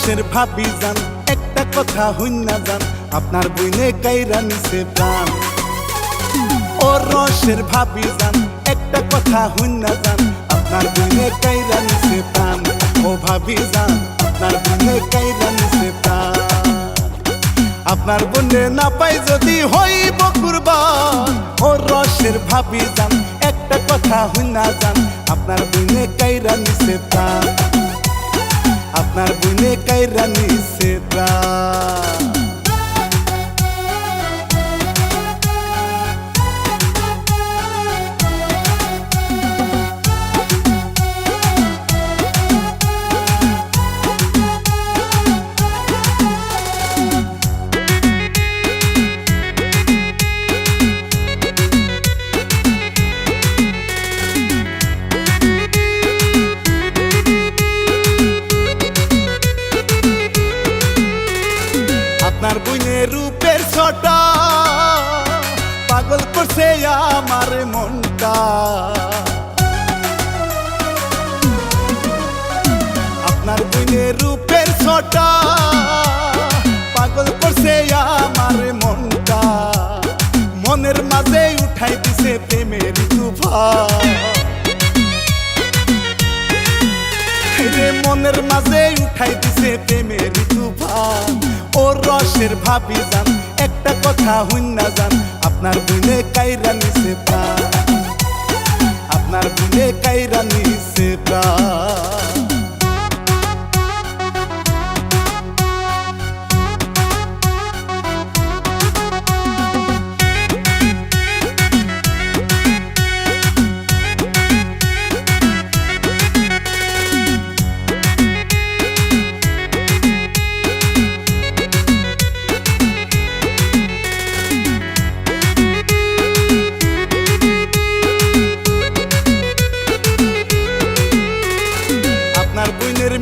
রসের ভাবি যান একটা কথা হইন না যান আপনার বইনে কাইরা নিছে প্রাণ। ও রসের ভাবি যান একটা কথা হইন না যান আপনার বইনে কাইরা নিছে প্রাণ। ও ভাবি যান আপনার বইনে কাইরা নিছে প্রাণ। আপনার বনে না পাই যদি হইব কুরবান। ও রসের ভাবি যান একটা কথা হইন না যান আপনার বইনে কাইরা নিছে প্রাণ। আপনার বইনে কাইরা নিছে করছে আমার মনটা আপনার বইনের রূপের ছটা পাগল করছে আমার মনটা মনের মাঝে উঠাই দিছে প্রেমের রে মনের মাঝে উঠাই দিছে প্রেমের তুফান ও রসের ভাবি যান একটা কথা হইন না যান আপনার বুনে কাইরা নিছে প্রাণ। আপনার বুনে কাইরা নিছে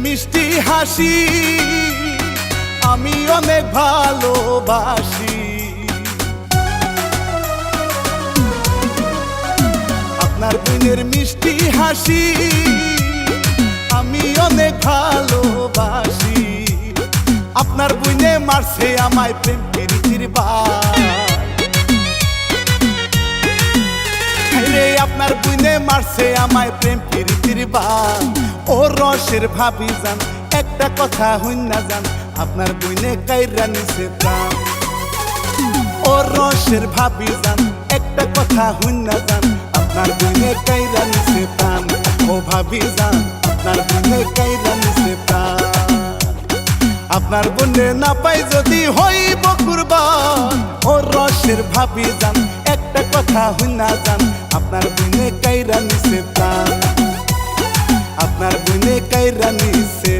মিষ্টি হাসি, আমি অনেক ভালোবাসি। আপনার বইনের মিষ্টি হাসি, আমি অনেক ভালোবাসি। আপনার বইনে মারছে আমায় প্রেম প্রীতির বাই আপনার বুনে মারছে আমায় প্রেম, প্রীতির বান ও রসের ভাবি যান একটা কথা হইন না যান আপনার বুনে কাইরা নিছে প্রাণ। ও রসের ভাবি যান একটা কথা হইন না যান আপনার বুনে কাইরা নিছে প্রাণ। ও ভাবি যান আপনার বুনে কাইরা নিছে প্রাণ। আপনার বনে না পাই যদি হইব কুরবান। ও রসের ভাবি যান একটা কথা হই না যান আপনার বনে কাইরা নিছে প্রাণ। আপনার বনে কাইরা নিছে